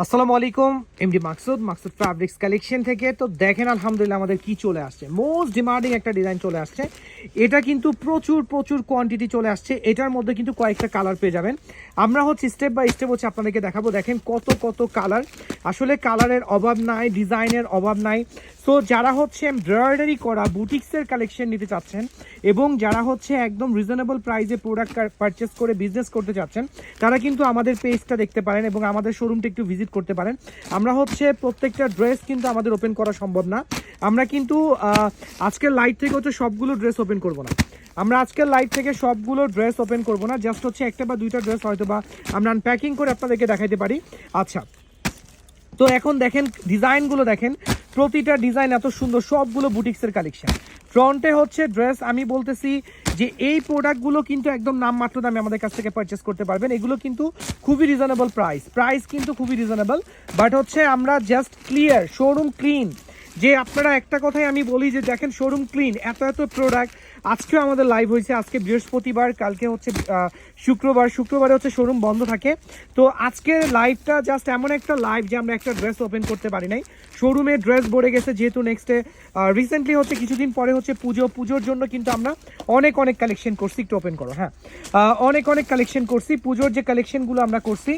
আসসালামু আলাইকুম MD Maksud Maksud fabrics collection থেকে। তো দেখেন, আলহামদুলিল্লাহ আমাদের কি চলে আসছে। মোস্ট ডিমান্ডিং একটা ডিজাইন চলে আসছে। এটা কিন্তু প্রচুর প্রচুর কোয়ান্টিটি চলে আসছে। এটার মধ্যে কিন্তু কয়েকটা কালার পেয়ে যাবেন। আমরা হচ্ছে স্টেপ বাই স্টেপ হচ্ছে আপনাদেরকে দেখাবো। দেখেন কত কত কালার আসলে কালারের অভাব নাই ডিজাইনের অভাব নাই। সো যারা হচ্ছে এমব্রয়ডারি করা বুটিক্সের কালেকশন নিতে চাচ্ছেন এবং যারা হচ্ছে একদম রিজনেবল প্রাইসে প্রোডাক্ট পারচেস করে বিজনেস করতে চাচ্ছেন, তারা কিন্তু আমাদের পেজটা দেখতে পারেন এবং আমাদের শোরুমটা একটু ভিজিট করতে পারেন। আমরা হচ্ছে প্রত্যেকটা ড্রেস কিন্তু আমাদের ওপেন করা সম্ভব না। আমরা কিন্তু আজকের লাইট থেকে হচ্ছে সবগুলো ড্রেস ওপেন করব না। আমরা আজকের লাইভ থেকে সবগুলো ড্রেস ওপেন করব না। জাস্ট হচ্ছে একটা বা দুইটা ড্রেস হয়তো বা আমরা আনপ্যাকিং করে আপনাদেরকে দেখাইতে পারি। আচ্ছা। তো এখন দেখেন ডিজাইনগুলো দেখেন। প্রতিটা ডিজাইন এত সুন্দর, সবগুলো বুটিক্সের কালেকশন ফ্রন্টে হচ্ছে ড্রেস আমি বলতেছি যে এই প্রোডাক্টগুলো কিন্তু একদম নামমাত্র দামে আমাদের কাছ থেকে পারচেস করতে পারবেন। এগুলো কিন্তু খুবই রিজনেবল প্রাইস প্রাইস কিন্তু খুবই রিজনেবল বাট হচ্ছে আমরা জাস্ট ক্লিয়ার শোরুম ক্লিন যে আপনারা একটা কথাই আমি বলি যে দেখেন শোরুম ক্লিন এত এত প্রোডাক্ট আজকেও আমাদের লাইভ হয়েছে, আজকে বৃহস্পতিবার, কালকে হচ্ছে শুক্রবার। শুক্রবারে হচ্ছে শোরুম বন্ধ থাকে। তো আজকের লাইভটা জাস্ট এমন একটা লাইভ যে আমরা একটা ড্রেস ওপেন করতে পারি নাই। শোরুমে ড্রেস ভরে গেছে যেহেতু নেক্সটে রিসেন্টলি হচ্ছে কিছুদিন পরে হচ্ছে পুজো। পুজোর জন্য কিন্তু আমরা অনেক অনেক কালেকশন করছি। একটু ওপেন করো হ্যাঁ। অনেক অনেক কালেকশন করছি। পুজোর যে কালেকশনগুলো আমরা করছি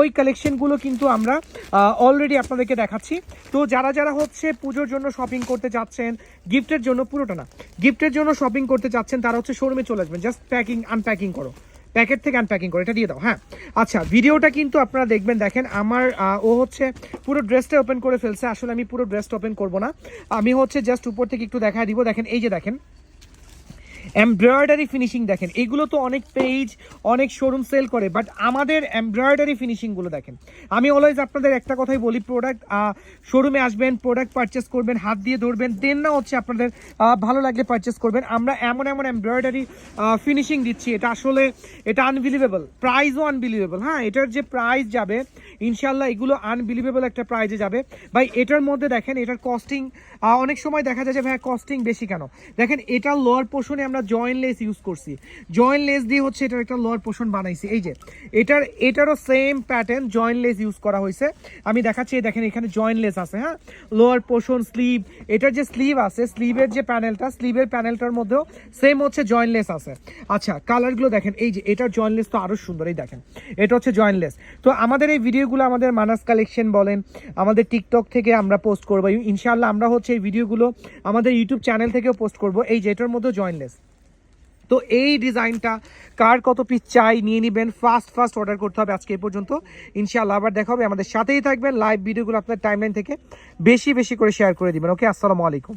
ওই কালেকশনগুলো কিন্তু আমরা অলরেডি আপনাদেরকে দেখাচ্ছি। তো যারা যারা হচ্ছে পুজোর জন্য শপিং করতে যাচ্ছেন গিফটের জন্য পুরোটা না গিফটের জন্য শপিং করতে যাচ্ছেন, তারা হচ্ছে শোরুমে চলে আসবেন জাস্ট প্যাকিং আনপ্যাকিং করো প্যাকেট থেকে আনপ্যাকিং করো, এটা দিয়ে দাও হ্যাঁ। আচ্ছা ভিডিওটা কিন্তু আপনারা দেখবেন, দেখেন আমার ও হচ্ছে পুরো ড্রেসটা ওপেন করে ফেলছে, আসলে আমি পুরো ড্রেসটা ওপেন করব না, আমি হচ্ছে জাস্ট উপর থেকে একটু দেখা দিব, দেখেন, এই যে দেখেন এমব্রয়ডারি ফিনিশিং দেখেন, এগুলো তো অনেক পেজ অনেক শোরুম সেল করে বাট আমাদের এমব্রয়ডারি ফিনিশিংগুলো দেখেন। আমি অলওয়েজ আপনাদের একটা কথাই বলি প্রোডাক্ট শোরুমে আসবেন প্রোডাক্ট পারচেস করবেন, হাত দিয়ে ধরবেন দেন না হচ্ছে আপনাদের ভালো লাগলে পারচেস করবেন। আমরা এমন এমন এমব্রয়ডারি ফিনিশিং দিচ্ছি, এটা আসলে, এটা আনবিলিভেবল প্রাইসও আনবিলিভেবল হ্যাঁ এটার যে প্রাইস যাবে ইনশাল্লাহ এগুলো আনবিলিভেবল একটা প্রাইজে যাবে। ভাই, এটার মধ্যে দেখেন, এটার কস্টিং অনেক সময় দেখা যায় যে ভাই কস্টিং বেশি কেন? দেখেন, এটা লোয়ার পোর্শনে আমরা জয়েন্ট লেস ইউজ করছি। জয়েন্ট লেস দিয়ে হচ্ছে এটার একটা লোয়ার পোর্শন বানাইছি। এই যে, এটার, এটারও same pattern joint lace use করা হয়েছে। আমি দেখাচ্ছি দেখেন, এখানে জয়েন্ট লেস আছে হ্যাঁ? লোয়ার পোর্শন স্লিভ এটার যে স্লিভ আছে স্লিভের যে প্যানেলটা স্লিভের প্যানেলটার মধ্যেও সেম হচ্ছে জয়েন্ট লেস আছে। আচ্ছা কালারগুলো দেখেন, এই যে, এটার জয়েন্ট লেস তো আরও সুন্দর, এই দেখেন, এটা হচ্ছে জয়েন্ট লেস তো আমাদের এই ভিডিওগুলো আমাদের মানাস কালেকশন বলেন, আমাদের টিকটক থেকে আমরা পোস্ট করব। ইনশাল্লাহ আমরা হচ্ছে এই ভিডিওগুলো আমাদের ইউটিউব চ্যানেল থেকেও পোস্ট করব। এই যেটার মধ্যে জয়েনলেস তো এই ডিজাইনটা কার কত পিস চাই নিয়ে নেবেন ফাস্ট ফাস্ট অর্ডার করতে হবে আজকে এই পর্যন্ত। ইনশাআল্লাহ আবার দেখা হবে। আমাদের সাথেই থাকবেন। লাইভ ভিডিওগুলো আপনার টাইমলাইন থেকে বেশি বেশি করে শেয়ার করে দিবেন। ওকে আসসালামু আলাইকুম।